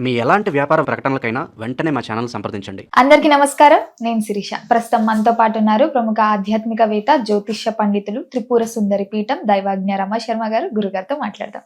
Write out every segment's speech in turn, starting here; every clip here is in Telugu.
మీ ఎలాంటి వ్యాపార ప్రకటనలకైనా వెంటనే మా ఛానల్ సంప్రదించండి. అందరికీ నమస్కారం. నేను శిరీష. ప్రస్తుతం మనతో పాటు ఉన్నారు ప్రముఖ ఆధ్యాత్మికవేత్త జ్యోతిష్య పండితులు త్రిపుర సుందరి పీఠం దైవాజ్ఞ రమ శర్మ గారు. గురుగారితో మాట్లాడదాం.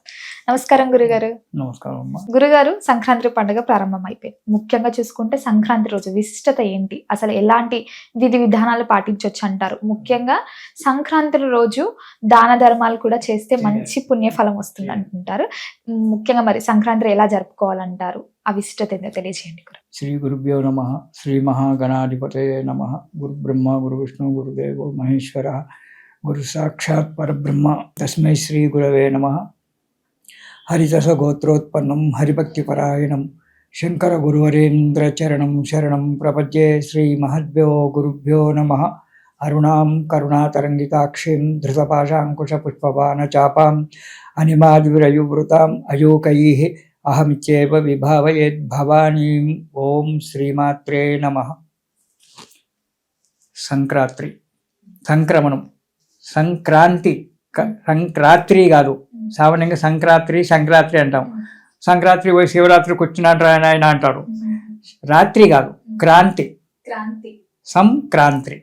నమస్కారం గురుగారు. నమస్కారం అమ్మా. గురుగారు సంక్రాంతి పండుగ ప్రారంభం అయిపోయింది ముఖ్యంగా చూసుకుంటే సంక్రాంతి రోజు విశిష్టత ఏంటి? అసలు ఎలాంటి విధి విధానాలు పాటించవచ్చు అంటారు? ముఖ్యంగా సంక్రాంతి రోజు దాన ధర్మాలు కూడా చేస్తే మంచి పుణ్యఫలం వస్తుంది అంటుంటారు. ముఖ్యంగా మరి సంక్రాంతి ఎలా జరుపుకోవాలంటారు? ఆ విశిష్టత ఏంటో తెలియజేయండి గురు. శ్రీ గురుభ్యో నమ. శ్రీ మహాగణాధిపతే నమ. గురు బ్రహ్మ గురు విష్ణు గురుదేవో మహేశ్వర గురు సాక్షాత్ పరబ్రహ్మ. తస్మై శ్రీ గురవే నమ. హరిదస గోత్రోత్పన్నం హరిభక్తిపరాయణం. శంకర గురువరేంద్ర చరణం శరణం ప్రపద్యే శ్రీ మహద్భ్యో గురుభ్యో నమ. అరుణాం కరుణాతరంగితాక్షీం ధృతపాశాంకుశ అనిమాద్విరయువృతాం. అయోకై అహమిత్యేవ విభావయేద్ భవానీం ఓం శ్రీమాత్రే నమ. సంక్రాంతి. సంక్రమణం. సంక్రాంతి. క- సంక్రాంతి కాదు. సామాన్యంగా సంక్రాంతి సంక్రాంతి అంటాం. సంక్రాంతి పోయి శివరాత్రికి వచ్చినట్టు ఆయన ఆయన అంటారు. రాత్రి కాదు. క్రాంతి. క్రాంతి. సంక్రాంతి.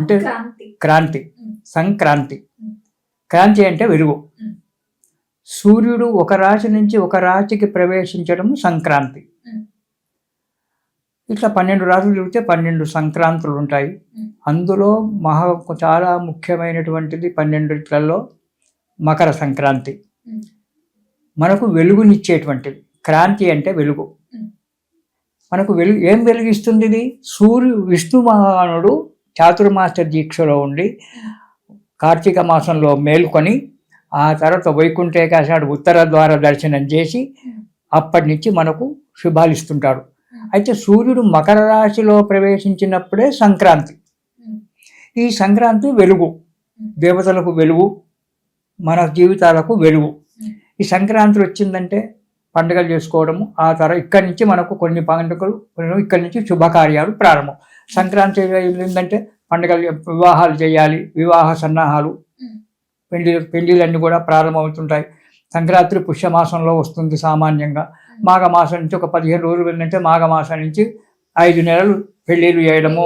అంటే క్రాంతి. సంక్రాంతి. క్రాంతి అంటే వెలుగు. సూర్యుడు ఒక రాశి నుంచి ఒక రాశికి ప్రవేశించడం సంక్రాంతి. ఇట్లా పన్నెండు రాశులు చూస్తే పన్నెండు సంక్రాంతులు ఉంటాయి. అందులో మహా చాలా ముఖ్యమైనటువంటిది పన్నెండిట్లలో మకర సంక్రాంతి. మనకు వెలుగునిచ్చేటువంటిది క్రాంతి అంటే వెలుగు. మనకు వెలుగు ఏం వెలిగిస్తుంది ఇది సూర్యు విష్ణు మహానుడు చాతుర్మాస దీక్షలో ఉండి కార్తీక మాసంలో మేలుకొని ఆ తర్వాత వైకుంఠ ఏకాదశి నాడు ఉత్తర ద్వార దర్శనం చేసి అప్పటి నుంచి మనకు శుభాలిస్తుంటాడు అయితే సూర్యుడు మకర రాశిలో ప్రవేశించినప్పుడే సంక్రాంతి. ఈ సంక్రాంతి వెలుగు. దేవతలకు వెలుగు మన జీవితాలకు వెలుగు. ఈ సంక్రాంతి వచ్చిందంటే పండుగలు చేసుకోవడము ఆ తర్వాత ఇక్కడి నుంచి మనకు కొన్ని పండుగలు ఇక్కడి నుంచి శుభకార్యాలు ప్రారంభం. సంక్రాంతి ఏంటంటే పండుగలు వివాహాలు చేయాలి వివాహ సన్నాహాలు పెళ్ళి పెళ్ళిళ్ళన్నీ కూడా ప్రారంభమవుతుంటాయి. సంక్రాంతి పుష్యమాసంలో వస్తుంది సామాన్యంగా. మాఘమాసం నుంచి ఒక పదిహేను రోజులు ఏంటంటే మాఘమాసం నుంచి ఐదు నెలలు పెళ్ళిళ్ళు చేయడము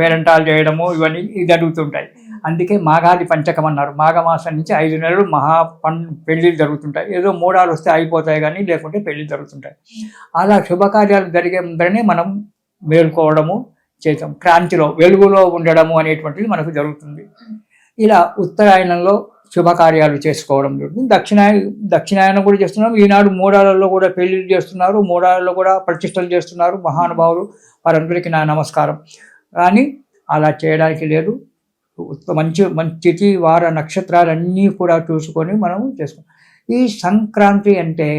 పేరెంటాలు చేయడము ఇవన్నీ జరుగుతుంటాయి. అందుకే మాఘాది పంచకం అన్నారు. మాఘమాసం నుంచి ఐదు నెలలు మహా పం పెళ్ళిళ్ళు జరుగుతుంటాయి. ఏదో మూడాలు వస్తే అయిపోతాయి కానీ లేకుంటే పెళ్ళిళ్ళు జరుగుతుంటాయి. అలా శుభకార్యాలు జరిగే ముందరనే మనం మేల్కోవడము చేస్తాం క్రాంతిలో వెలుగులో ఉండడము అనేటువంటిది మనకు జరుగుతుంది. ఇలా ఉత్తరాయణంలో శుభకార్యాలు చేసుకోవడం జరుగుతుంది. దక్షిణాయ దక్షిణాయనం కూడా చేస్తున్నాం. ఈనాడు మూడాలలో కూడా పెళ్ళిళ్ళు చేస్తున్నారు. మూడాలలో కూడా ప్రతిష్టలు చేస్తున్నారు. మహానుభావులు వారందరికీ నా నమస్కారం. కానీ అలా చేయడానికి లేదు. మంచి మంచి వార నక్షత్రాలన్నీ కూడా చూసుకొని మనం చేసుకున్నాం. ఈ సంక్రాంతి అంటే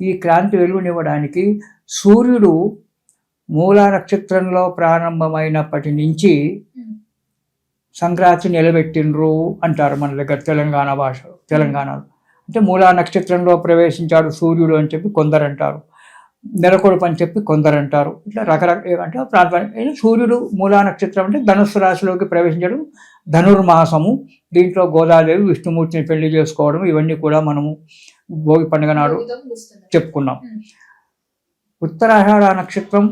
ఈ క్రాంతి వెలుగునివ్వడానికి సూర్యుడు మూల నక్షత్రంలో ప్రారంభమైనప్పటి నుంచి సంక్రాంతి నిలబెట్టిండ్రు అంటారు మన దగ్గర తెలంగాణ భాష తెలంగాణలో అంటే మూలా నక్షత్రంలో ప్రవేశించాడు సూర్యుడు అని చెప్పి కొందరు అంటారు నెలకొడుపు అని చెప్పి కొందరు అంటారు ఇట్లా రకరకాల అంటే ప్రాంతానికి సూర్యుడు మూలా నక్షత్రం అంటే ధనుస్సు రాశిలోకి ప్రవేశించడం ధనుర్మాసము. దీంట్లో గోదాదేవి విష్ణుమూర్తిని పెళ్ళి చేసుకోవడం ఇవన్నీ కూడా మనము భోగి పండుగ నాడు చెప్పుకున్నాం. ఉత్తరాషాఢ నక్షత్రం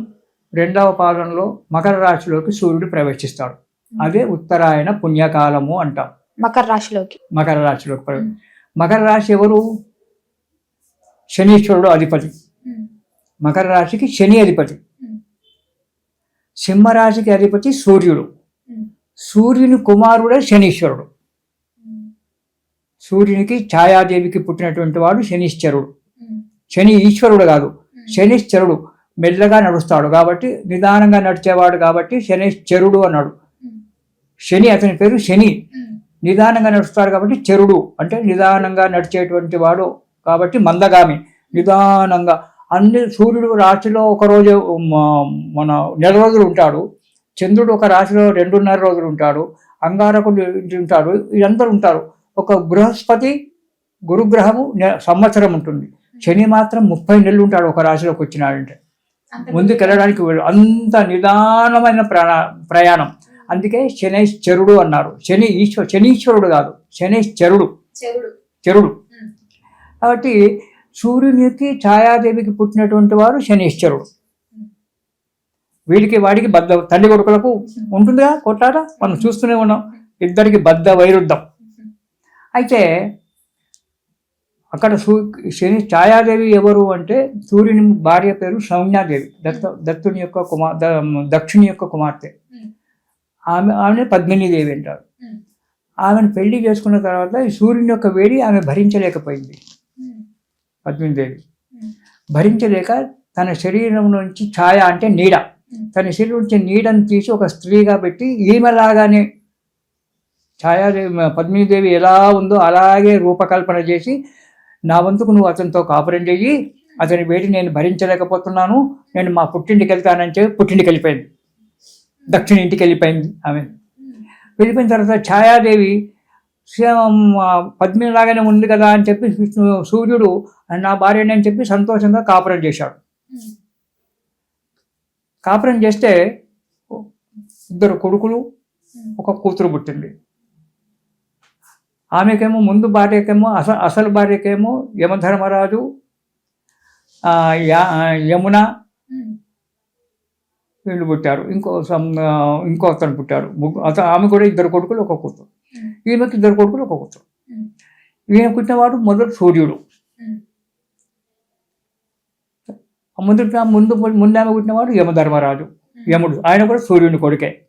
రెండవ పాదంలో మకర రాశిలోకి సూర్యుడు ప్రవేశిస్తాడు. అదే ఉత్తరాయణ పుణ్యకాలము అంటాం. మకర రాశిలోకి. మకర రాశిలోకి మకర రాశి ఎవరు? శనీశ్వరుడు అధిపతి. మకర రాశికి శని అధిపతి. సింహరాశికి అధిపతి సూర్యుడు. సూర్యుని కుమారుడే శనీశ్వరుడు. సూర్యునికి ఛాయాదేవికి పుట్టినటువంటి వాడు శనిశ్చరుడు శని ఈశ్వరుడు కాదు. శనిశ్చరుడు మెల్లగా నడుస్తాడు కాబట్టి నిదానంగా నడిచేవాడు కాబట్టి శనిశ్చరుడు అన్నాడు. శని అతని పేరు శని. నిదానంగా నడుస్తాడు కాబట్టి చెరుడు. అంటే నిదానంగా నడిచేటువంటి వాడు కాబట్టి మందగామి. నిదానంగా. అన్ని సూర్యుడు రాశిలో ఒక రోజు మన నెల రోజులు ఉంటాడు. చంద్రుడు ఒక రాశిలో రెండున్నర రోజులు ఉంటాడు. అంగారకుడు ఉంటాడు. ఇదంతా ఉంటారు. ఒక బృహస్పతి గురుగ్రహము సంవత్సరం ఉంటుంది. శని మాత్రం ముప్పై నెలలు ఉంటాడు ఒక రాశిలోకి వచ్చినాడంటే. ముందుకు వెళ్ళడానికి వీలు- అంత నిదానమైన ప్రయాణం. అందుకే శనైశ్చరుడు అన్నారు. శని ఈశ్వరు శనీశ్వరుడు కాదు. శనైశ్చరుడు. చెరుడు. కాబట్టి సూర్యునికి ఛాయాదేవికి పుట్టినటువంటి వారు శనీశ్వరుడు వీడికి వాడికి బద్ద తల్లి కొడుకులకు ఉంటుందిగా? కొట్లాట? మనం చూస్తూనే ఉన్నాం. ఇద్దరికి బద్ద వైరుద్ధం. అయితే అక్కడ సూ శని ఛాయాదేవి ఎవరు అంటే సూర్యుని భార్య పేరు సౌమ్యాదేవి. దత్త దత్తుని యొక్క కుమార్ దక్షిణి యొక్క కుమార్తె. ఆమె ఆమె పద్మినీదేవి అంటారు. ఆమెను పెళ్ళి చేసుకున్న తర్వాత ఈ సూర్యుని యొక్క వేడి ఆమె భరించలేకపోయింది. పద్మినీదేవి. భరించలేక తన శరీరం నుంచి ఛాయ అంటే నీడ. తన శరీరం నుంచి నీడను తీసి ఒక స్త్రీగా పెట్టి ఈమెలాగానే ఛాయాదేవి పద్మినీదేవి ఎలా ఉందో అలాగే రూపకల్పన చేసి నా వంతుకు నువ్వు అతనితో కాపురం చెయ్యి. అతని వేడి నేను భరించలేకపోతున్నాను. నేను మా పుట్టింటికి వెళ్తానని చెప్పి పుట్టింటికి వెళ్ళిపోయింది. దక్షిణ ఇంటికి వెళ్ళిపోయింది ఆమె. వెళ్ళిపోయిన తర్వాత ఛాయాదేవి పద్మినిలాగానే ఉంది కదా అని చెప్పి విష్ణు- సూర్యుడు నా భార్యని అని చెప్పి సంతోషంగా కాపురం చేశాడు. కాపురం చేస్తే ఇద్దరు కొడుకులు ఒక కూతురు పుట్టింది. ఆమెకేమో ముందు భార్యకేమో అస అసలు భార్యకేమో యమధర్మరాజు యమున వీళ్ళు పుట్టారు. ఇంకో ఇంకో అతను పుట్టాడు. ముగ్గు- అత ఆమె కూడా ఇద్దరు కొడుకులు ఒక కూతురు. ఈమెకి ఇద్దరు కొడుకులు ఒక కూతురు. ఈయన పుట్టినవాడు మొదటి సూర్యుడు. ముందు ముందు ముందు ఆమె పుట్టినవాడు యమధర్మరాజు యముడు. ఆయన కూడా సూర్యుని కొడుకే.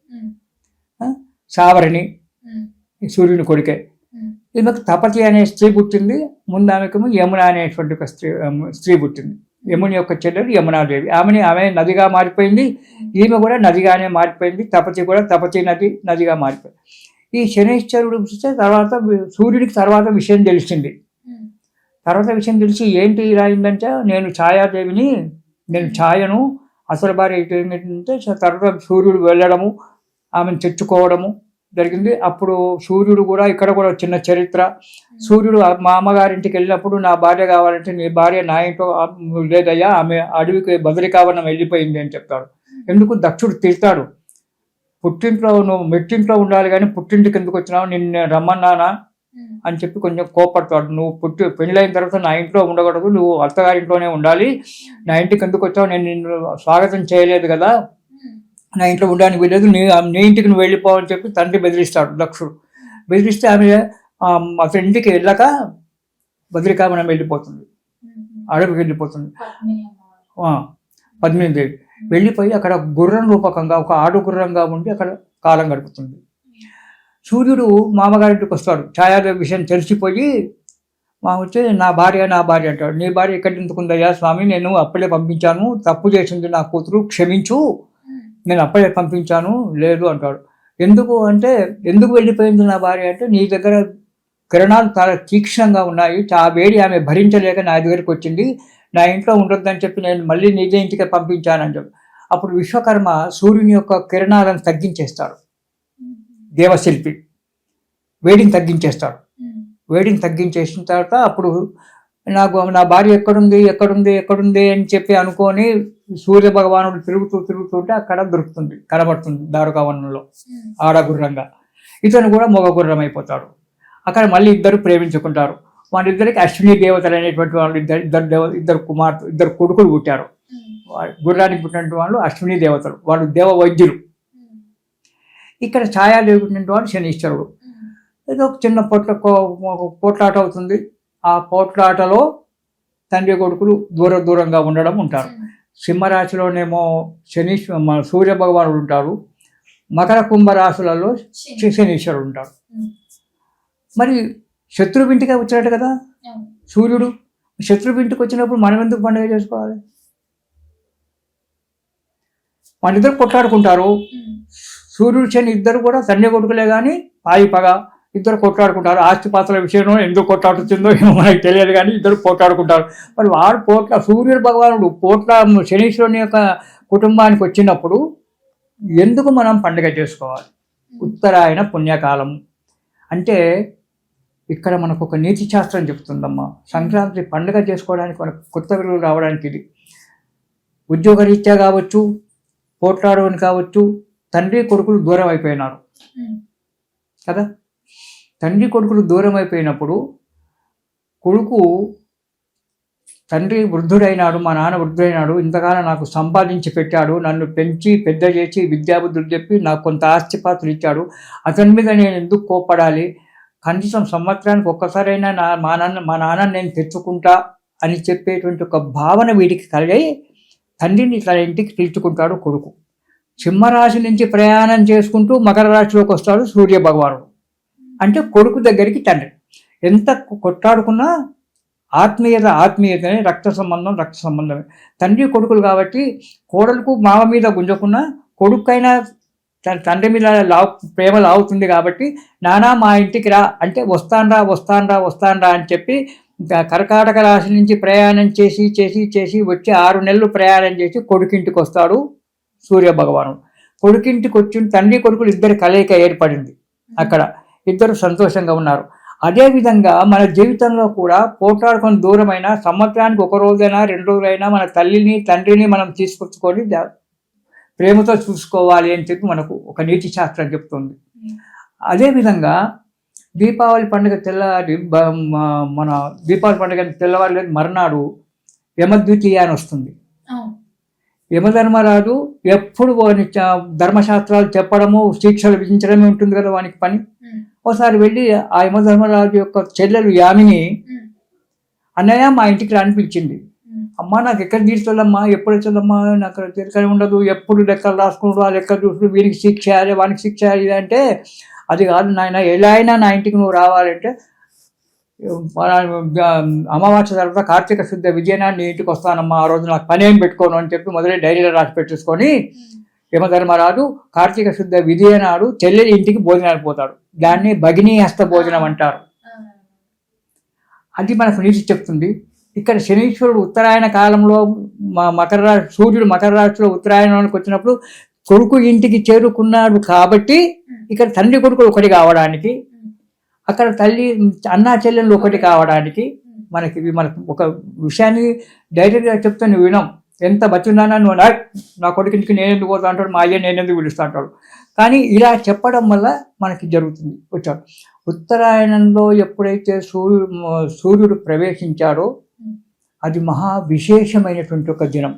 సావరణి ఈ సూర్యుని కొడుకే. ఈమెకు తపతి అనే స్త్రీ పుట్టింది. ముందు ఆమెకేమో యమున అనేటువంటి ఒక స్త్రీ స్త్రీ పుట్టింది. యముని యొక్క చెల్లెలు యమునాదేవి. ఆమెని ఆమె నదిగా మారిపోయింది. ఈమె కూడా నదిగానే మారిపోయింది. తపతి కూడా తపతి నది నదిగా మారిపోయింది. ఈ శనీశ్వరుడు చూస్తే తర్వాత సూర్యుడికి తర్వాత విషయం తెలిసింది. తర్వాత విషయం తెలిసి ఏంటి ఇలా అయిందంటే నేను ఛాయాదేవిని నేను ఛాయను అసలు భార్య ఇటు ఏంటంటే తర్వాత సూర్యుడు వెళ్ళడము ఆమెను తెచ్చుకోవడము జరిగింది. అప్పుడు సూర్యుడు కూడా ఇక్కడ కూడా చిన్న చరిత్ర. సూర్యుడు మా అమ్మగారింటికి వెళ్ళినప్పుడు నా భార్య కావాలంటే నీ భార్య నా ఇంట్లో లేదయ్యా ఆమె అడవికి బదరికావనం వెళ్ళిపోయింది అని చెప్తాడు ఎందుకు? దక్షుడు తిడతాడు. పుట్టింట్లో నువ్వు మెట్టింట్లో ఉండాలి కానీ పుట్టింటికి ఎందుకు వచ్చినావు? నిన్ను రమ్మన్నానా? అని చెప్పి కొంచెం కోపడతాడు నువ్వు పుట్టి పెళ్ళైన తర్వాత నా ఇంట్లో ఉండకూడదు. నువ్వు అత్తగారింట్లోనే ఉండాలి. నా ఇంటికి ఎందుకు వచ్చావు? నేను నిన్ను స్వాగతం చేయలేదు కదా. నా ఇంట్లో ఉండడానికి వీలేదు నీ నీ ఇంటికి నువ్వు వెళ్ళిపోవని చెప్పి తండ్రి బెదిరిస్తాడు దక్షుడు. బెదిరిస్తే ఆమె అతని ఇంటికి వెళ్ళాక బద్రికామనం వెళ్ళిపోతుంది. అడవికి వెళ్ళిపోతుంది. ఆ, పద్మినిదేవి వెళ్ళిపోయి అక్కడ గుర్రం రూపకంగా ఒక ఆడు గుర్రంగా ఉండి అక్కడ కాలం గడుపుతుంది. సూర్యుడు మామగారింటికి వస్తాడు. ఛాయాదేవి విషయం తెలిసిపోయి మా వచ్చి నా భార్య నా భార్య అంటాడు. నీ భార్య ఎక్కడి ఎందుకుందయ్యా స్వామి? నేను అప్పుడే పంపించాను. తప్పు చేసింది నా కూతురు. క్షమించు. నేను అప్పుడే పంపించాను లేదు అంటాడు. ఎందుకు అంటే ఎందుకు వెళ్ళిపోయింది నా భార్య అంటే నీ దగ్గర కిరణాలు చాలా తీక్షణంగా ఉన్నాయి ఆ వేడి ఆమె భరించలేక నా దగ్గరికి వచ్చింది నా ఇంట్లో ఉండొద్దని చెప్పి నేను మళ్ళీ నిజ ఇంటికి పంపించానని చెప్పి. అప్పుడు విశ్వకర్మ సూర్యుని యొక్క కిరణాలను తగ్గించేస్తాడు. దేవశిల్పి. వేడిని తగ్గించేస్తాడు. వేడిని తగ్గించేసిన తర్వాత అప్పుడు నాకు నా భార్య ఎక్కడుంది ఎక్కడుంది ఎక్కడుంది అని చెప్పి అనుకొని సూర్య భగవానుడు తిరుగుతూ తిరుగుతుంటే అక్కడ దొరుకుతుంది కనబడుతుంది దారుకావనంలో ఆడగుర్రంగా ఇతను కూడా మగ గుర్రం అయిపోతాడు. అక్కడ మళ్ళీ ఇద్దరు ప్రేమించుకుంటారు. వాళ్ళిద్దరికి అశ్విని దేవతలు అనేటువంటి వాళ్ళు ఇద్దరు ఇద్దరు దేవ ఇద్దరు కుమార్తె ఇద్దరు కొడుకులు పుట్టారు. వా- గుర్రానికి పుట్టినటువంటి వాళ్ళు అశ్విని దేవతలు వాళ్ళు దేవ వైద్యులు. ఇక్కడ ఛాయాదేవి పుట్టినటువంటి వాడు శనీశ్వరుడు. ఏదో ఒక చిన్న పొట్ల పోట్లాట అవుతుంది. ఆ పోట్లాటలో తండ్రి కొడుకులు దూర దూరంగా ఉండడం ఉంటారు. సింహరాశిలోనేమో శని మన సూర్య భగవానుడు ఉంటారు. మకర కుంభ రాశులలో శ- శనీశ్వరుడు ఉంటాడు మరి శత్రువు ఇంటికి వచ్చాడు కదా? సూర్యుడు శత్రువు ఇంటికి వచ్చినప్పుడు మనం ఎందుకు పండుగ చేసుకోవాలి? వాళ్ళిద్దరు కొట్లాడుకుంటారు. సూర్యుడు శని ఇద్దరు కూడా తండ్రి కొడుకులే కానీ పాయి పగ ఇద్దరు కొట్లాడుకుంటారు. ఆస్తిపాత్రల విషయంలో ఎందుకు కొట్లాడుతుందో ఏమో మనకు తెలియదు కానీ ఇద్దరు పోట్లాడుకుంటారు మరి వాడు పోట్ల సూర్యుడు భగవానుడు పోట్ల శనీశ్వరుని యొక్క కుటుంబానికి వచ్చినప్పుడు ఎందుకు మనం పండుగ చేసుకోవాలి? ఉత్తరాయణ పుణ్యకాలం. అంటే ఇక్కడ మనకు ఒక నీతి శాస్త్రం చెప్తుందమ్మా. సంక్రాంతి పండుగ చేసుకోవడానికి మనకు కొత్త విలువలు రావడానికి ఇది. ఉద్యోగరీత్యా కావచ్చు పోట్లాడవని కావచ్చు తండ్రి కొడుకులు దూరం అయిపోయినారు. కదా? తండ్రి కొడుకులు దూరం అయిపోయినప్పుడు కొడుకు తండ్రి వృద్ధుడైనాడు మా నాన్న వృద్ధుడైనాడు ఇంతకాలం నాకు సంపాదించి పెట్టాడు నన్ను పెంచి పెద్ద చేసి విద్యాబుద్ధులు చెప్పి నాకు కొంత ఆస్తిపాతులు ఇచ్చాడు. అతని మీద నేను ఎందుకు కోప్పడాలి? కనీసం సంవత్సరానికి ఒక్కసారైనా నా మా నాన్న మా నాన్న నేను తెచ్చుకుంటా అని చెప్పేటువంటి ఒక భావన వీడికి కలిగి తండ్రిని తన ఇంటికి పిలుచుకుంటాడు కొడుకు. సింహరాశి నుంచి ప్రయాణం చేసుకుంటూ మకర రాశిలోకి వస్తాడు సూర్య భగవానుడు అంటే కొడుకు దగ్గరికి తండ్రి. ఎంత కొట్లాడుకున్నా ఆత్మీయత ఆత్మీయతనే రక్త సంబంధం రక్త సంబంధమే. తండ్రి కొడుకులు కాబట్టి కోడలకు మామ మీద గుంజకున్నా కొడుకైనా తన తండ్రి మీద లావు ప్రేమ లాగుతుంది కాబట్టి నానా మా ఇంటికి రా. అంటే వస్తాన్రా వస్తాన్రా వస్తాన్రా అని చెప్పి కర్కాటక రాశి నుంచి ప్రయాణం చేసి చేసి చేసి వచ్చి ఆరు నెలలు ప్రయాణం చేసి కొడుకింటికి వస్తాడు సూర్య భగవానుడు కొడుకింటికి వచ్చి తండ్రి కొడుకులు ఇద్దరు కలయిక ఏర్పడింది అక్కడ. ఇద్దరు సంతోషంగా ఉన్నారు. అదేవిధంగా మన జీవితంలో కూడా పోట్లాడుకొని దూరమైన సంవత్సరానికి ఒక రోజైనా రెండు రోజులైనా మన తల్లిని తండ్రిని మనం తీసుకొచ్చుకొని ప్రేమతో చూసుకోవాలి అని చెప్పి మనకు ఒక నీతి శాస్త్రం చెప్తుంది. అదేవిధంగా దీపావళి పండుగ తెల్లవారి మన దీపావళి పండుగ తెల్లవారి మర్నాడు యమద్వితీయ అని వస్తుంది. యమధర్మరాజు ఎప్పుడు ధర్మశాస్త్రాలు చెప్పడము శిక్షలు విధించడమే ఉంటుంది కదా వానికి పని? ఒకసారి వెళ్ళి ఆ యమధర్మరాజు యొక్క చెల్లెలు యామిని అన్నయ్య మా ఇంటికి రాని పిలిచింది. అమ్మా నాకు ఎక్కడ తీర్చదమ్మా ఎప్పుడు వచ్చదమ్మా? నాకు తీర్చని ఉండదు. ఎప్పుడు లెక్కలు రాసుకుంటూ ఆ లెక్కలు చూస్తూ వీరికి శిక్ష చేయాలి వానికి శిక్ష అంటే అది కాదు నాయన ఎలా అయినా నా ఇంటికి నువ్వు రావాలంటే అమావాస్య తర్వాత కార్తీక శుద్ధ విజయనాన్ని నీ ఇంటికి వస్తానమ్మా. ఆ రోజు నాకు పని ఏం పెట్టుకోను అని చెప్పి మొదలై డైరీలో రాసి పెట్టేసుకొని యమధర్మరాజు కార్తీక శుద్ధ విజయనాడు చెల్లెలి ఇంటికి భోజనానికి పోతాడు. దాన్ని భగినీ హస్త భోజనం అంటారు. అది మనకు నీతి చెప్తుంది. ఇక్కడ శనీశ్వరుడు ఉత్తరాయణ కాలంలో మ- మకర రాశి సూర్యుడు మకర రాశిలో ఉత్తరాయణానికి వచ్చినప్పుడు కొడుకు ఇంటికి చేరుకున్నాడు కాబట్టి ఇక్కడ తండ్రి కొడుకులు ఒకటి కావడానికి అక్కడ తల్లి అన్నా చెల్లెళ్ళు ఒకటి కావడానికి మనకి మనకు ఒక విషయాన్ని డైరెక్ట్గా చెప్తే నువ్వు వినం ఎంత బచ్చున్నానా నువ్వు నా కొడుకు ఇంటికి నేను ఎందుకు పోతా అంటాడు మా అయ్య నేను ఎందుకు పిలుస్తా అంటాడు. కానీ ఇలా చెప్పడం వల్ల మనకి జరుగుతుంది. వచ్చాడు ఉత్తరాయణంలో ఎప్పుడైతే సూర్యుడు సూర్యుడు ప్రవేశించాడో అది మహా విశేషమైనటువంటి ఒక దినం.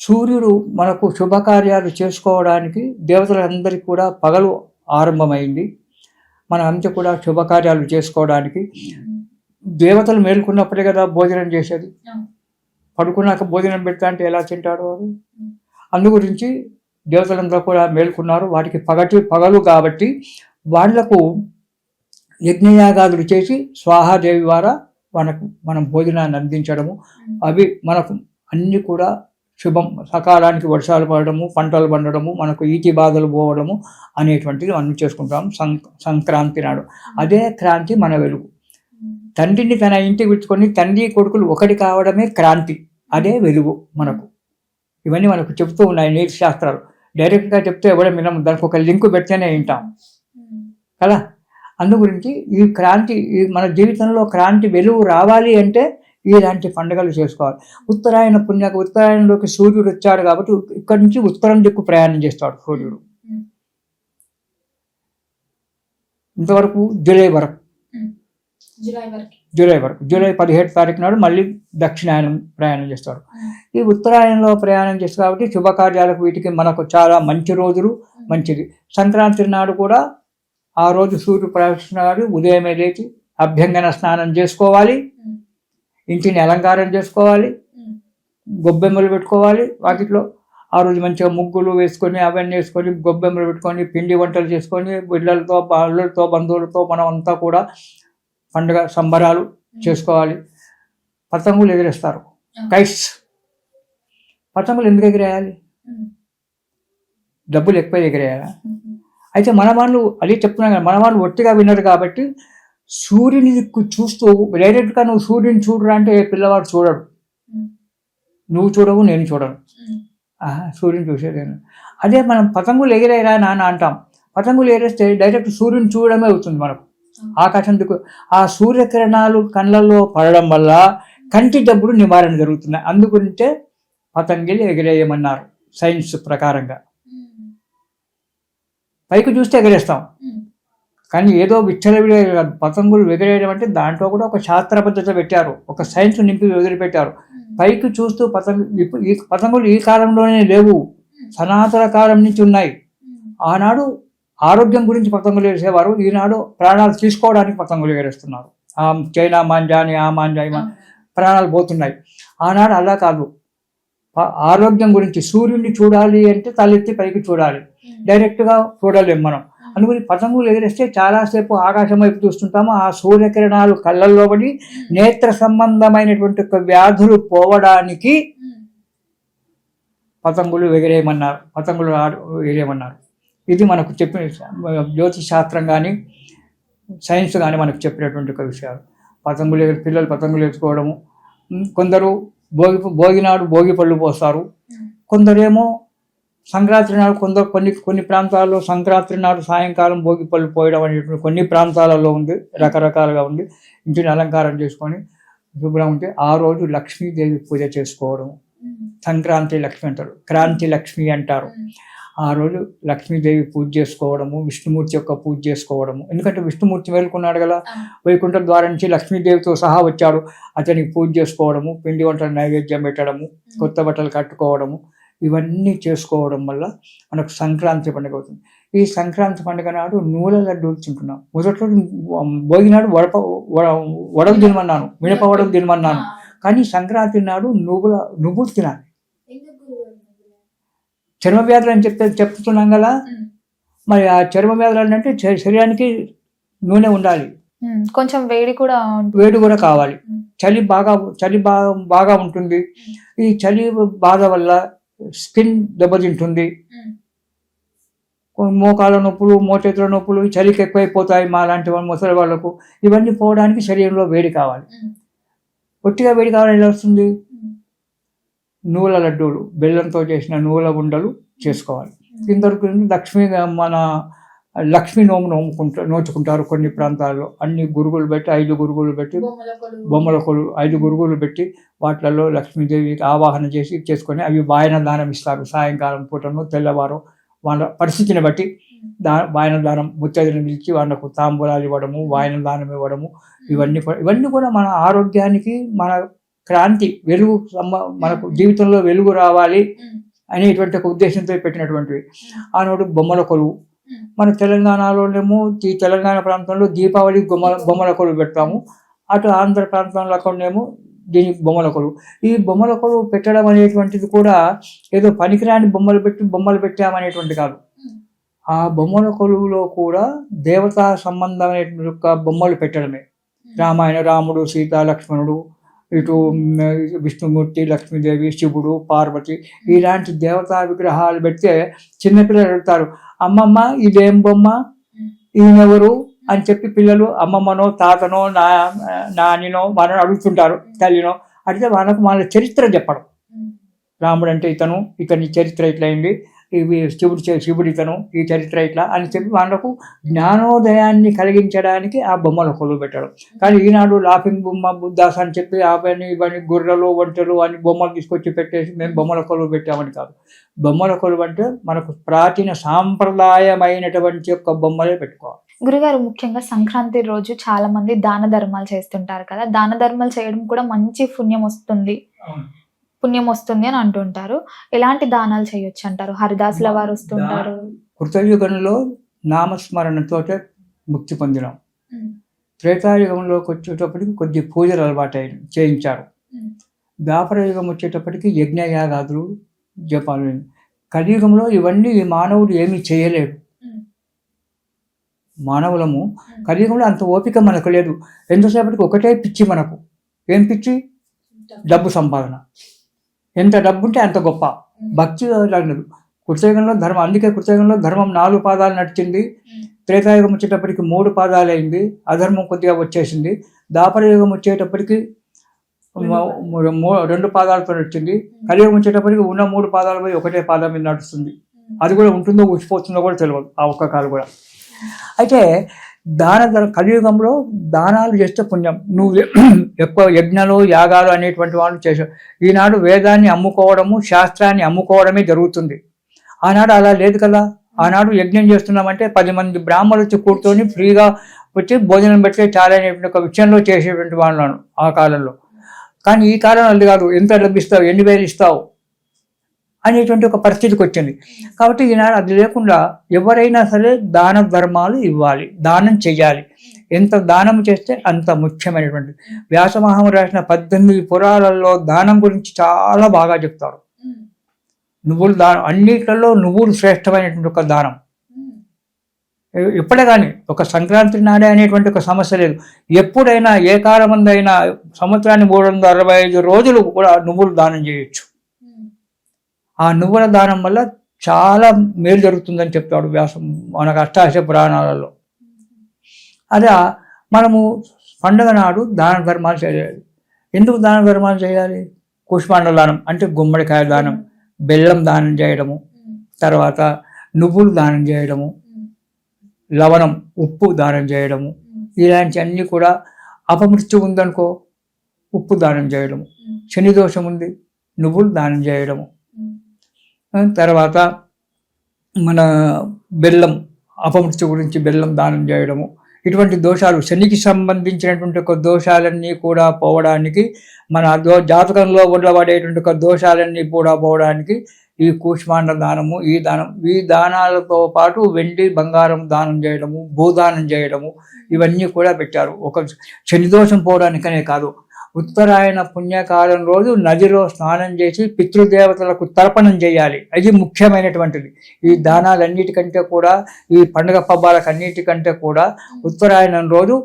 సూర్యుడు మనకు శుభకార్యాలు చేసుకోవడానికి దేవతలందరికీ కూడా పగలు ఆరంభమైంది. మన అంతా కూడా శుభకార్యాలు చేసుకోవడానికి దేవతలు మేల్కొన్నప్పుడే కదా భోజనం చేసేది. పడుకున్నాక భోజనం పెడతా అంటే ఎలా తింటాడు వాడు? అందు గురించి దేవతలందరూ కూడా మేల్కొన్నారు. వాటికి పగటి పగలు కాబట్టి వాళ్ళకు యజ్ఞయాగాదులు చేసి స్వాహాదేవి ద్వారా మనకు మనం భోజనాన్ని అందించడము. అవి మనకు అన్ని కూడా శుభం సకాలానికి వర్షాలు పడడము పంటలు పండడము మనకు ఈతి బాధలు పోవడము అనేటువంటిది మనం చేసుకుంటాం సంక్రాంతి నాడు. అదే క్రాంతి మన వెలుగు. తండ్రిని తన ఇంటికి పెట్టుకొని తండ్రి కొడుకులు ఒకటి కావడమే క్రాంతి. అదే వెలుగు మనకు. ఇవన్నీ మనకు చెప్తూ ఉన్నాయి నీతి శాస్త్రాలు. డైరెక్ట్గా చెప్తే ఎవడం వినము దానికి ఒక లింక్ పెడితేనే వింటాం. కదా? అందు గురించి ఈ క్రాంతి ఈ మన జీవితంలో క్రాంతి వెలుగు రావాలి అంటే ఇలాంటి పండుగలు చేసుకోవాలి. ఉత్తరాయణ పుణ్యక ఉత్తరాయణలోకి సూర్యుడు వచ్చాడు కాబట్టి ఇక్కడి నుంచి ఉత్తరం దిక్కు ప్రయాణం చేస్తాడు సూర్యుడు. ఇంతవరకు జూలై వరకు. జూలై వరకు. జూలై వరకు. జూలై పదిహేడు తారీఖు నాడు మళ్ళీ దక్షిణాయనం ప్రయాణం చేస్తారు. ఈ ఉత్తరాయణంలో ప్రయాణం చేస్తారు కాబట్టి శుభకార్యాలకు వీటికి మనకు చాలా మంచి రోజులు మంచిది. సంక్రాంతి నాడు కూడా ఆ రోజు సూర్యుడు ప్రవేశిస్తున్నాడు. ఉదయమే లేచి అభ్యంగన స్నానం చేసుకోవాలి. ఇంటిని అలంకారం చేసుకోవాలి. గొబ్బెమ్మలు పెట్టుకోవాలి వాటిలో ఆ రోజు మంచిగా ముగ్గులు వేసుకొని అవన్నీ వేసుకొని గొబ్బెమ్మలు పెట్టుకొని పిండి వంటలు చేసుకొని బిడ్డలతో బాళ్ళతో బంధువులతో మనం అంతా కూడా పండుగ సంబరాలు చేసుకోవాలి. పతంగులు ఎగిరేస్తారు. కైట్స్ పతంగులు ఎందుకు ఎగిరేయాలి? డబ్బులు ఎక్కువ ఎగిరేయాలా? అయితే మన వాళ్ళు అదే చెప్తున్నాం కదా మన వాళ్ళు ఒట్టిగా వినరు కాబట్టి సూర్యుని దిక్కు చూస్తూ డైరెక్ట్గా నువ్వు సూర్యుని చూడరా అంటే పిల్లవాడు చూడడు. నువ్వు చూడవు నేను చూడను. ఆహా, సూర్యుని చూసేదేను అదే మనం పతంగులు ఎగిరేరా నాన్న అంటాం. పతంగులు ఎగిరేస్తే డైరెక్ట్ సూర్యుని చూడడమే అవుతుంది మనకు. ఆకాశం దిక్కు ఆ సూర్యకిరణాలు కళ్ళల్లో పడడం వల్ల కంటి జబ్బులు నివారణ జరుగుతున్నాయి. అందుగురించే పతంగిలు ఎగిరేయమన్నారు సైన్స్ ప్రకారంగా. పైకి చూస్తే ఎగరేస్తాం. కానీ ఏదో విచ్చలవిడే కాదు. పతంగులు ఎగిరేయడం అంటే దాంట్లో కూడా ఒక శాస్త్ర పద్ధతి పెట్టారు. ఒక సైన్స్ నింపి వదిలిపెట్టారు. పైకి చూస్తూ పతంగ ఇప్పుడు ఈ పతంగులు ఈ కాలంలోనే లేవు. సనాతన కాలం నుంచి ఉన్నాయి. ఆనాడు ఆరోగ్యం గురించి పతంగులు వేసేవారు ఈనాడు ప్రాణాలు తీసుకోవడానికి పతంగులు ఎగరేస్తున్నారు ఆ చైనా మాంజా అని ఆ మాంజా ఈ మాంజా ప్రాణాలు పోతున్నాయి. ఆనాడు అలా కాదు. ఆరోగ్యం గురించి సూర్యుడిని చూడాలి అంటే తలెత్తి పైకి చూడాలి. డైరెక్ట్గా చూడలేం మనం. అందుకని పతంగులు ఎగరేస్తే చాలాసేపు ఆకాశం వైపు చూస్తుంటాము. ఆ సూర్యకిరణాలు కళ్ళల్లో పడి నేత్ర సంబంధమైనటువంటి వ్యాధులు పోవడానికి పతంగులు ఎగిరేయమన్నారు. పతంగులు ఆడు- ఎగిరేయమన్నారు. ఇది మనకు చెప్పిన జ్యోతిష్ శాస్త్రం కానీ సైన్స్ కానీ మనకు చెప్పినటువంటి ఒక విషయాలు. పతంగులు పిల్లలు పతంగులు ఉమ్, కొందరు భోగి భోగి నాడు భోగి పళ్ళు పోస్తారు. కొందరేమో సంక్రాంతి నాడు కొందరు కొన్ని కొన్ని ప్రాంతాల్లో సంక్రాంతి నాడు సాయంకాలం భోగి పళ్ళు పోయడం అనేటువంటి కొన్ని ప్రాంతాలలో ఉంది రకరకాలుగా ఉంది. ఇంటిని అలంకారం చేసుకొని శుభ్రం ఉంటే ఆ రోజు లక్ష్మీదేవి పూజ చేసుకోవడం సంక్రాంతి లక్ష్మి అంటారు క్రాంతి లక్ష్మి అంటారు. ఆ రోజు లక్ష్మీదేవి పూజ చేసుకోవడము విష్ణుమూర్తి యొక్క పూజ చేసుకోవడము. ఎందుకంటే విష్ణుమూర్తి మేలుకున్నాడు కదా? వైకుంఠ ద్వారం నుంచి లక్ష్మీదేవితో సహా వచ్చాడు. అతనికి పూజ చేసుకోవడము పిండి వంటలు నైవేద్యం పెట్టడము కొత్త బట్టలు కట్టుకోవడము ఇవన్నీ చేసుకోవడం వల్ల మనకు సంక్రాంతి పండుగ అవుతుంది. ఈ సంక్రాంతి పండుగ నాడు నూల లడ్డూలు తింటున్నాం. మొదట్లో భోగి నాడు వడప వడ- వడలు తినమన్నాను మినప వడలు తినమన్నాను. కానీ సంక్రాంతి నాడు నువ్వుల నువ్వులు తినాలి. చర్మ వ్యాధులు అని చెప్తే చెప్తున్నాం కదా మరి ఆ చర్మ వ్యాధులు అంటే శరీరానికి నూనె ఉండాలి కొంచెం వేడి కూడా. వేడి కూడా కావాలి. చలి బాగా చలి బాగా బాగా ఉంటుంది ఈ చలి బాధ వల్ల స్కిన్ దెబ్బతింటుంది. మోకాల నొప్పులు మోచేతుల నొప్పులు చలికి ఎక్కువైపోతాయి మా లాంటి వాళ్ళు ముసలి వాళ్ళకు ఇవన్నీ పోవడానికి శరీరంలో వేడి కావాలి. ఒట్టిగా వేడి కావాలి ఎలా వస్తుంది. నువ్వుల లడ్డూలు బెల్లంతో చేసిన నువ్వుల ఉండలు చేసుకోవాలి. ఇంతవరకు లక్ష్మీ మన లక్ష్మీ నోము నోముకుంటా నోచుకుంటారు కొన్ని ప్రాంతాల్లో. అన్ని గురుగులు పెట్టి ఐదు గురుగులు పెట్టి బొమ్మల కొలు ఐదు గురుగులు పెట్టి వాటిలలో లక్ష్మీదేవికి ఆవాహన చేసి చేసుకొని అవి వాయన దానం ఇస్తారు. సాయంకాలం పూటను తెల్లవారు వాళ్ళ పరిస్థితిని బట్టి దా వాయన దానం ముత్తైదులను పిలిచి వాళ్ళకు తాంబూలాలు ఇవ్వడము వాయన దానం ఇవ్వడము ఇవన్నీ కూడా ఇవన్నీ కూడా మన ఆరోగ్యానికి మన క్రాంతి వెలుగు మనకు జీవితంలో వెలుగు రావాలి అనేటువంటి ఒక ఉద్దేశంతో పెట్టినటువంటివి. ఆనాడు బొమ్మల కొలువు. మన తెలంగాణలోనేమో ఈ తెలంగాణ ప్రాంతంలో దీపావళి బొమ్మల బొమ్మల కొలువు పెడతాము అటు ఆంధ్ర ప్రాంతంలో అక్కడనేమో దీని బొమ్మల కొలువు. ఈ బొమ్మల కొలువు పెట్టడం అనేటువంటిది కూడా ఏదో పనికిరాని బొమ్మలు పెట్టి బొమ్మలు పెట్టామనేటువంటి కాదు. ఆ బొమ్మల కొలువులో కూడా దేవతా సంబంధమైనటువంటి యొక్క బొమ్మలు పెట్టడమే. రామాయణ రాముడు సీత లక్ష్మణుడు ఇటు విష్ణుమూర్తి లక్ష్మీదేవి శివుడు పార్వతి ఇలాంటి దేవతా విగ్రహాలు పెడితే చిన్నపిల్లలు అడుగుతారు అమ్మమ్మ ఇదేం బొమ్మ? ఈయనెవరు అని చెప్పి పిల్లలు అమ్మమ్మనో తాతనో నా నానినో మనని అడుగుతుంటారు తల్లినో. అడిగితే వాళ్ళకు వాళ్ళ చరిత్ర చెప్పడం. రాముడు అంటే ఇతను ఇతని చరిత్ర ఇట్లా అయింది ఇవి శివుడు చే- శివుడు ఇతను ఈ చరిత్ర ఇట్లా అని చెప్పి వాళ్ళకు జ్ఞానోదయాన్ని కలిగించడానికి ఆ బొమ్మలు కొలువు పెట్టడం కానీ ఈనాడు లాఫింగ్ బొమ్మ బుద్ధాస్ అని చెప్పి అవన్నీ ఇవన్నీ గుర్రలు ఒంటెలు అని బొమ్మలు తీసుకొచ్చి పెట్టేసి మేము బొమ్మల కొలువు పెట్టామని కాదు. బొమ్మల కొలువు అంటే మనకు ప్రాచీన సాంప్రదాయమైనటువంటి యొక్క బొమ్మలే పెట్టుకోవాలి. గురుగారు ముఖ్యంగా సంక్రాంతి రోజు చాలా మంది దాన ధర్మాలు చేస్తుంటారు కదా. దాన ధర్మాలు చేయడం కూడా మంచి పుణ్యం వస్తుంది. పుణ్యం వస్తుంది అని అంటుంటారు. ఎలాంటి దానాలు చేయొచ్చు అంటారు? హరిదాసుల వారు వస్తుంటారు. కృతయుగంలో నామస్మరణతోటే ముక్తి పొందినాం. త్రేతాయుగంలోకి వచ్చేటప్పటికి కొద్ది పూజలు అలవాటు చేయించారు. యుగం వచ్చేటప్పటికి యజ్ఞయాగాదులు జపాలు. కలియుగంలో ఇవన్నీ ఈ మానవుడు ఏమీ చేయలేడు. మానవులము కలియుగంలో అంత ఓపిక మనకు లేదు. ఎంతసేపటికి ఒకటే పిచ్చి మనకు. ఏం పిచ్చి? డబ్బు సంపాదన. ఎంత డబ్బు ఉంటే అంత గొప్ప. భక్తి కృతయుగంలో ధర్మం అందుకే కృతయుగంలో ధర్మం నాలుగు పాదాలు నడిచింది. త్రేతాయుగం వచ్చేటప్పటికి మూడు పాదాలు అయింది. అధర్మం కొద్దిగా వచ్చేసింది. దాపర యుగం వచ్చేటప్పటికి రెండు పాదాలతో నడిచింది. కలియుగం వచ్చేటప్పటికి ఉన్న మూడు పాదాల పోయి ఒకటే పాదం మీద నడుస్తుంది. అది కూడా ఉంటుందో ఊసిపోతుందో కూడా తెలియదు ఆ ఒక్క కాలు కూడా. అయితే దాన ధర- కలియుగంలో దానాలు చేస్తే పుణ్యం. నువ్వు ఎక్కువ యజ్ఞాలు యాగాలు అనేటువంటి వాళ్ళు చేసావు ఈనాడు వేదాన్ని అమ్ముకోవడము శాస్త్రాన్ని అమ్ముకోవడమే జరుగుతుంది. ఆనాడు అలా లేదు కదా. ఆనాడు యజ్ఞం చేస్తున్నామంటే పది మంది బ్రాహ్మణులు వచ్చి కూర్చొని ఫ్రీగా వచ్చి భోజనం పెట్టే చాలా అనేటువంటి ఒక విషయంలో చేసేటువంటి వాళ్ళను ఆ కాలంలో. కానీ ఈ కాలంలో అది కాదు. ఎంత లభిస్తావు ఎన్ని వేలు ఇస్తావు? అనేటువంటి ఒక పరిస్థితికి వచ్చింది. కాబట్టి ఈనాడు అది లేకుండా ఎవరైనా సరే దాన ధర్మాలు ఇవ్వాలి దానం చేయాలి. ఎంత దానం చేస్తే అంత ముఖ్యమైనటువంటి. వ్యాసమహం రాసిన పద్దెనిమిది పురాలలో దానం గురించి చాలా బాగా చెప్తారు. నువ్వులు దానం అన్నిట్లలో నువ్వులు శ్రేష్టమైనటువంటి ఒక దానం. ఇప్పుడే ఎప్పుడే కానీ ఒక సంక్రాంతి నాడే అనేటువంటి ఒక సమస్య లేదు. ఎప్పుడైనా ఏ కాలమందైనా సంవత్సరాన్ని మూడు వందల అరవై ఐదు రోజులు కూడా నువ్వులు దానం చేయొచ్చు. ఆ నువ్వుల దానం వల్ల చాలా మేలు జరుగుతుందని చెప్తాడు వ్యాసం మనకు అష్టాదశ పురాణాలలో. అదే మనము పండుగ నాడు దాన ధర్మాలు చేయాలి. ఎందుకు దాన ధర్మాలు చేయాలి? కుష్మాండ దానం అంటే గుమ్మడికాయ దానం బెల్లం దానం చేయడము తర్వాత నువ్వులు దానం చేయడము లవణం ఉప్పు దానం చేయడము ఇలాంటి అన్నీ కూడా అపమృత్యు ఉందనుకో ఉప్పు దానం చేయడము. శని దోషం ఉంది నువ్వులు దానం చేయడము. తర్వాత మన బెల్లం అపమృత్యు గురించి బెల్లం దానం చేయడము. ఇటువంటి దోషాలు శనికి సంబంధించినటువంటి ఒక దోషాలన్నీ కూడా పోవడానికి మన దో జాతకంలో ఉండబడేటువంటి ఒక దోషాలన్నీ కూడా పోవడానికి ఈ కూష్మాండ దానము ఈ దానం ఈ దానాలతో పాటు వెండి బంగారం దానం చేయడము భూదానం చేయడము ఇవన్నీ కూడా పెట్టారు. ఒక శని దోషం పోవడానికనే కాదు ఉత్తరాయణ పుణ్యకాలం రోజు నదిలో స్నానం చేసి పితృదేవతలకు తర్పణం చేయాలి. అది ముఖ్యమైనటువంటిది. ఈ దానాలన్నిటికంటే కూడా ఈ పండుగ పబ్బాలకు అన్నిటికంటే కూడా ఉత్తరాయణం రోజు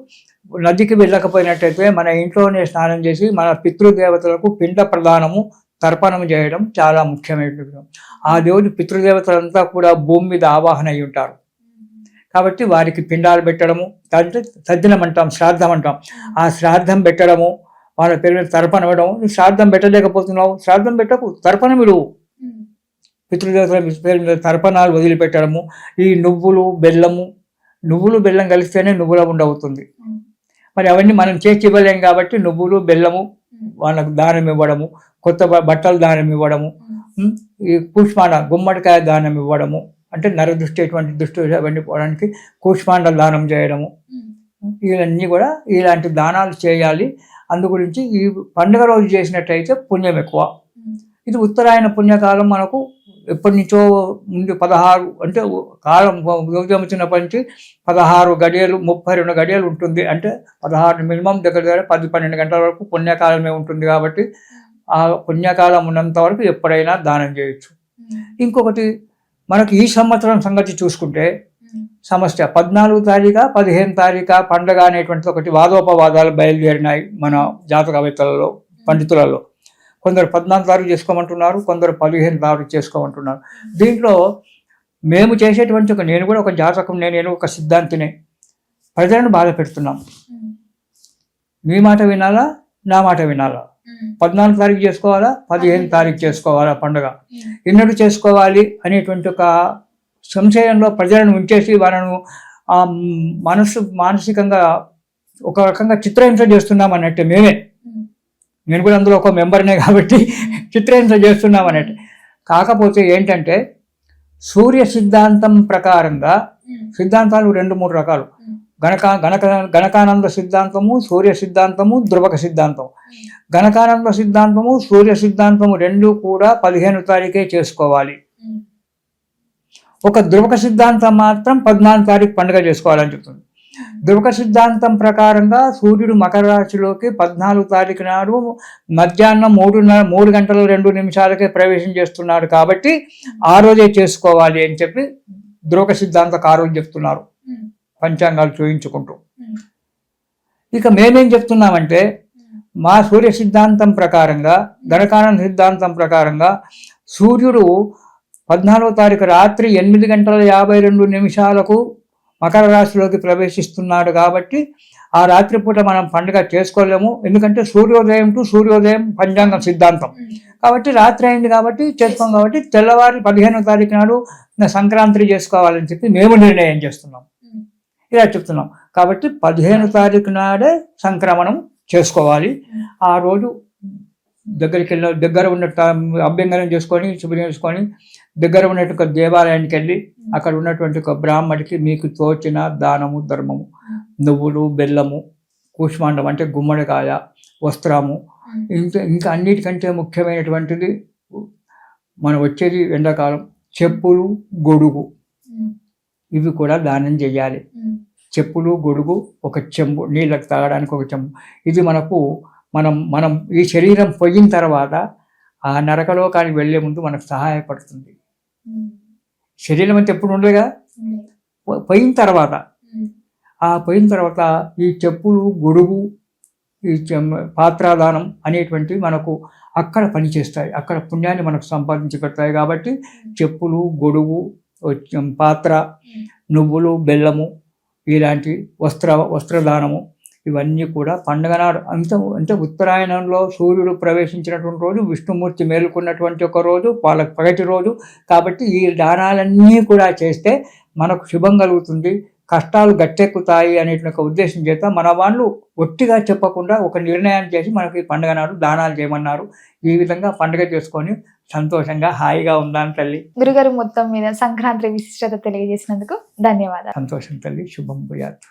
నదికి వెళ్ళకపోయినట్టయితే మన ఇంట్లోనే స్నానం చేసి మన పితృదేవతలకు పిండ ప్రదానము తర్పణం చేయడం చాలా ముఖ్యమైనటువంటి ఆ రోజు పితృదేవతలంతా కూడా భూమి మీద ఆవాహన అయి ఉంటారు. కాబట్టి వారికి పిండాలు పెట్టడము అంటే తద్దినం అంటాం శ్రాద్ధం అంటాం ఆ శ్రాద్ధం పెట్టడము వాళ్ళ పేరు మీద తర్పణం ఇవ్వడం. నువ్వు శ్రాద్ధం పెట్టలేకపోతున్నావు. శ్రాద్ధం పెట్టకు తర్పణం ఇడువు పితృదేవతల పేరు మీద తర్పణాలు వదిలిపెట్టడము. ఈ నువ్వులు బెల్లము నువ్వులు బెల్లం కలిస్తేనే నువ్వుల ఉండ అవుతుంది. మరి అవన్నీ మనం చేసి ఇవ్వలేం కాబట్టి నువ్వులు బెల్లము వాళ్ళకు దానం ఇవ్వడము. కొత్త బట్టలు దానం ఇవ్వడము. ఈ కూష్మాండ గుమ్మడికాయ దానం ఇవ్వడము. అంటే నరదృష్టి ఎటువంటి దృష్టి అవన్నీ పోవడానికి కూష్మాండ దానం చేయడము. ఇవన్నీ కూడా ఇలాంటి దానాలు చేయాలి. అందు గురించి ఈ పండుగ రోజు చేసినట్టయితే పుణ్యం ఎక్కువ. ఇది ఉత్తరాయణ పుణ్యకాలం మనకు ఎప్పటి నుంచో ముందు పదహారు అంటే కాలం ఉదయం వచ్చినప్పటి నుంచి పదహారు గడియలు ముప్పై రెండు గడియలు ఉంటుంది. అంటే పదహారు మినిమం దగ్గర దగ్గర పది పన్నెండు గంటల వరకు పుణ్యకాలమే ఉంటుంది కాబట్టి ఆ పుణ్యకాలం ఉన్నంత వరకు ఎప్పుడైనా దానం చేయొచ్చు. ఇంకొకటి మనకు ఈ సంవత్సరం సంగతి చూసుకుంటే సమస్య. పద్నాలుగు తారీఖు పదిహేను తారీఖు పండగ అనేటువంటిది ఒకటి వాదోపవాదాలు బయలుదేరినాయి మన జాతకవేత్తలలో పండితులలో. కొందరు పద్నాలుగు తారీఖు చేసుకోమంటున్నారు కొందరు పదిహేను తారీఖు చేసుకోమంటున్నారు. దీంట్లో మేము చేసేటువంటి ఒక నేను కూడా ఒక జాతకం నేను ఒక సిద్ధాంతినే. ప్రజలను బాధ పెడుతున్నాం. మీ మాట వినాలా నా మాట వినాలా? పద్నాలుగు తారీఖు చేసుకోవాలా పదిహేను తారీఖు చేసుకోవాలా పండుగ? ఎన్నడూ చేసుకోవాలి అనేటువంటి ఒక సంశయంలో ప్రజలను ఉంచేసి వాళ్ళను మనసు మానసికంగా ఒక రకంగా చిత్రహింస చేస్తున్నాం అన్నట్టు మేమే. నేను కూడా అందులో ఒక మెంబర్నే కాబట్టి చిత్రహింస చేస్తున్నాం అన్నట్టు కాకపోతే ఏంటంటే సూర్య సిద్ధాంతం ప్రకారంగా సిద్ధాంతాలు రెండు మూడు రకాలు. గణక గణక గణకానంద సిద్ధాంతము సూర్య సిద్ధాంతము ధ్రువక సిద్ధాంతం. గణకానంద సిద్ధాంతము సూర్య సిద్ధాంతము రెండు కూడా పదిహేను తారీఖే చేసుకోవాలి. ఒక ధ్రువక సిద్ధాంతం మాత్రం పద్నాలుగు తారీఖు పండుగ చేసుకోవాలని చెప్తుంది. ధ్రువక సిద్ధాంతం ప్రకారంగా సూర్యుడు మకర రాశిలోకి పద్నాలుగు తారీఖు నాడు మధ్యాహ్నం మూడున్నర మూడు గంటల రెండు నిమిషాలకే ప్రవేశం చేస్తున్నాడు కాబట్టి ఆ రోజే చేసుకోవాలి అని చెప్పి ధ్రువక సిద్ధాంతకారులు చెప్తున్నారు. పంచాంగాలు చూయించుకుంటూ. ఇక మేమేం చెప్తున్నామంటే మా సూర్య సిద్ధాంతం ప్రకారంగా గణకానంద సిద్ధాంతం ప్రకారంగా సూర్యుడు పద్నాలుగో తారీఖు రాత్రి ఎనిమిది గంటల యాభై రెండు నిమిషాలకు మకర రాశిలోకి ప్రవేశిస్తున్నాడు కాబట్టి ఆ రాత్రిపూట మనం పండుగ చేసుకోలేము. ఎందుకంటే సూర్యోదయం టు సూర్యోదయం పంచాంగం సిద్ధాంతం. కాబట్టి రాత్రి అయింది కాబట్టి చేసుకోం కాబట్టి తెల్లవారి పదిహేనో తారీఖు నాడు సంక్రాంతి చేసుకోవాలని చెప్పి మేము నిర్ణయం చేస్తున్నాం. ఇలా చెప్తున్నాం. కాబట్టి పదిహేను తారీఖు నాడే సంక్రమణం చేసుకోవాలి. ఆ రోజు దగ్గరికి వెళ్ళిన దగ్గర ఉన్న ట- అభ్యంగనం చేసుకొని శుభ్రం చేసుకొని దగ్గర ఉన్నటువంటి ఒక దేవాలయానికి వెళ్ళి అక్కడ ఉన్నటువంటి ఒక బ్రాహ్మడికి మీకు తోచిన దానము ధర్మము నువ్వులు బెల్లము కూష్మాండం అంటే గుమ్మడికాయ వస్త్రము. ఇంకా ఇంకా అన్నిటికంటే ముఖ్యమైనటువంటిది మనం వచ్చేది ఎండాకాలం చెప్పులు గొడుగు. ఇవి కూడా దానం చేయాలి. చెప్పులు గొడుగు ఒక చెంబు నీళ్ళకి తాగడానికి ఒక చెంబు. ఇది మనకు మనం మనం ఈ శరీరం పోయిన తర్వాత ఆ నరకలోకానికి వెళ్ళే ముందు మనకు సహాయపడుతుంది. శరీరం అంతా ఎప్పుడు ఉండేగా పో- పోయిన తర్వాత. ఆ పోయిన తర్వాత ఈ చెప్పులు గొడుగు ఈ పాత్రాదానం అనేటువంటివి మనకు అక్కడ పనిచేస్తాయి. అక్కడ పుణ్యాన్ని మనకు సంపాదించి పెడతాయి కాబట్టి చెప్పులు గొడుగు పాత్ర నువ్వులు బెల్లము ఇలాంటి వస్త్ర వస్త్రదానము ఇవన్నీ కూడా పండగ నాడు అంత అంటే ఉత్తరాయణంలో సూర్యుడు ప్రవేశించినటువంటి రోజు విష్ణుమూర్తి మేలుకున్నటువంటి ఒక రోజు వాళ్ళ పగటి రోజు. కాబట్టి ఈ దానాలన్నీ కూడా చేస్తే మనకు శుభం కలుగుతుంది కష్టాలు గట్టెక్కుతాయి అనేటువంటి ఒక ఉద్దేశం చేత మన వాళ్ళు ఒట్టిగా చెప్పకుండా ఒక నిర్ణయం చేసి మనకి పండుగ నాడు దానాలు చేయమన్నారు. ఈ విధంగా పండుగ చేసుకొని సంతోషంగా హాయిగా ఉందాం తల్లి. గురుగారు మొత్తం మీద సంక్రాంతి విశిష్టత తెలియజేసినందుకు ధన్యవాదాలు. సంతోషం తల్లి శుభం భూయాత్.